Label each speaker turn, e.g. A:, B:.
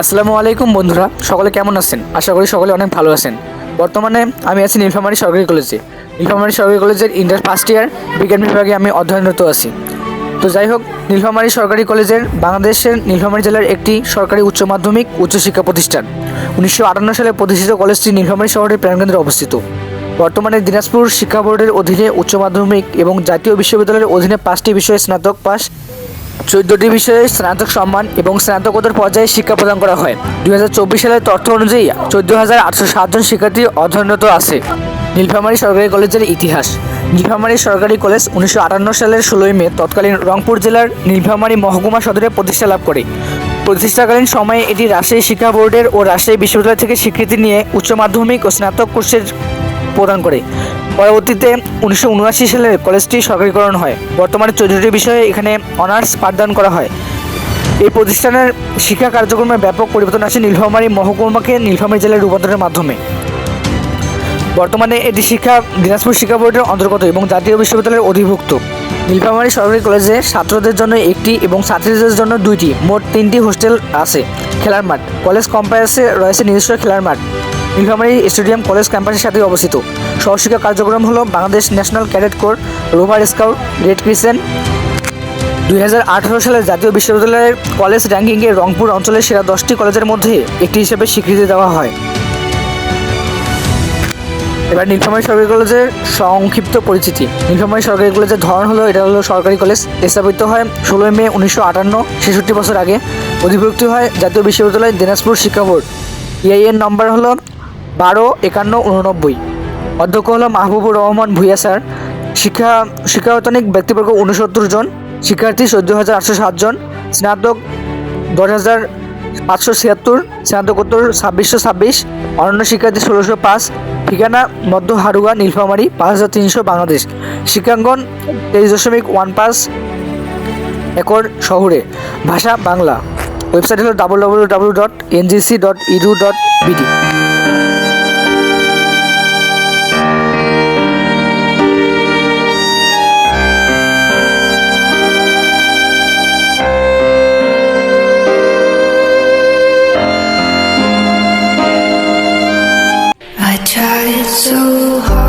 A: আসসালামু আলাইকুম বন্ধুরা, সকলে কেমন আছেন? আশা করি সকলে অনেক ভালো আছেন। বর্তমানে আমি আছি নীলফামারী সরকারি কলেজে। নীলফামারী সরকারি কলেজের ইন্টার ফার্স্ট ইয়ার বিজ্ঞান বিভাগে আমি অধ্যয়নরত আছি। তো যাই হোক, নীলফামারী সরকারি কলেজের বাংলাদেশের নীলফামারী জেলার একটি সরকারি উচ্চ মাধ্যমিক উচ্চশিক্ষা প্রতিষ্ঠান। উনিশশো আটান্ন সালে প্রতিষ্ঠিত কলেজটি নীলফামারী শহরের প্রাণকেন্দ্রে অবস্থিত। বর্তমানে দিনাজপুর শিক্ষা বোর্ডের অধীনে উচ্চ মাধ্যমিক এবং জাতীয় বিশ্ববিদ্যালয়ের অধীনে পাঁচটি বিষয়ে স্নাতক পাস চোদ্দটি বিষয়ে স্নাতক সম্মান এবং স্নাতকোত্তর পর্যায়ে শিক্ষা প্রদান করা হয়। দুই হাজার চব্বিশ সালের তথ্য অনুযায়ী চোদ্দ হাজার আটশো সাতজন শিক্ষার্থী অধ্যয়নরত আছে। নীলফামারী সরকারি কলেজের ইতিহাস। নীলফামারী সরকারি কলেজ উনিশশো আটান্ন সালের ষোলোই মে তৎকালীন রংপুর জেলার নীলফামারী মহকুমা সদরে প্রতিষ্ঠা লাভ করে। প্রতিষ্ঠাকালীন সময়ে এটি রাজশাহী শিক্ষা বোর্ডের ও রাজশাহী বিশ্ববিদ্যালয় থেকে স্বীকৃতি নিয়ে উচ্চ মাধ্যমিক ও স্নাতক কোর্সের প্রদান করে। পরবর্তীতে উনিশশো উনআশি সালে কলেজটি সরকারিকরণ হয়। বর্তমানে চৌধুরী বিষয়ে এখানে অনার্স পাঠদান করা হয়। এই প্রতিষ্ঠানের শিক্ষা কার্যক্রমে ব্যাপক পরিবর্তন আসে নীলফামারী মহকুমাকে নীলফামারী জেলায় রূপান্তরের মাধ্যমে। বর্তমানে এটি শিক্ষা দিনাজপুর শিক্ষা বোর্ডের অন্তর্গত এবং জাতীয় বিশ্ববিদ্যালয়ের অধিভুক্ত। নীলফামারী সরকারি কলেজে ছাত্রদের জন্য একটি এবং ছাত্রীদের জন্য দুইটি, মোট তিনটি হোস্টেল আছে, খেলার মাঠ। কলেজ কম্পাসে রয়েছে নিজস্ব খেলার মাঠ। নীলফামারী স্টেডিয়াম কলেজ ক্যাম্পাসের সাথে অবস্থিত। সহশিক্ষা কার্যক্রম হলো Bangladesh National Cadet Corps Rover Scout Red Crescent দুই সালে জাতীয় বিশ্ববিদ্যালয়ের কলেজ র্যাঙ্কিংয়ে রংপুর অঞ্চলের সেরা দশটি কলেজের মধ্যে একটি হিসেবে স্বীকৃতি দেওয়া হয়। এবার নীলফামারী সরকারি কলেজের সংক্ষিপ্ত পরিচিতি। নীলফামারী সরকারি কলেজের ধরন হলো, এটা হলো সরকারি কলেজ। স্থাপিত হয় ষোলোই মে উনিশশো আটান্ন, ছেষট্টি বছর আগে। অধিভুক্ত হয় জাতীয় বিশ্ববিদ্যালয় দিনাজপুর শিক্ষা বোর্ড। ইআইএন নম্বর হলো বারো, একান্ন উননব্বই অধ্যক্ষ হল মাহবুবুর রহমান ভুইয়া স্যার। শিক্ষা শিক্ষায়তনিক ব্যক্তিবর্গ উনসত্তর জন, শিক্ষার্থী চোদ্দ হাজার আটশো সাতজন স্নাতক দশ হাজার পাঁচশো ছিয়াত্তর, স্নাতকোত্তর ছাব্বিশশো ছাব্বিশ, অনন্য শিক্ষার্থী ষোলোশো পাঁচ, ঠিকানা মধ্য হারুয়া নীলফামারী, পাঁচ হাজার তিনশো বাংলাদেশ। শিক্ষাঙ্গন তেইশ দশমিক ওয়ান পাঁচ একর শহরে। ভাষা বাংলা। ওয়েবসাইট হলো W W W dot NGC dot edu dot BD
B: so hard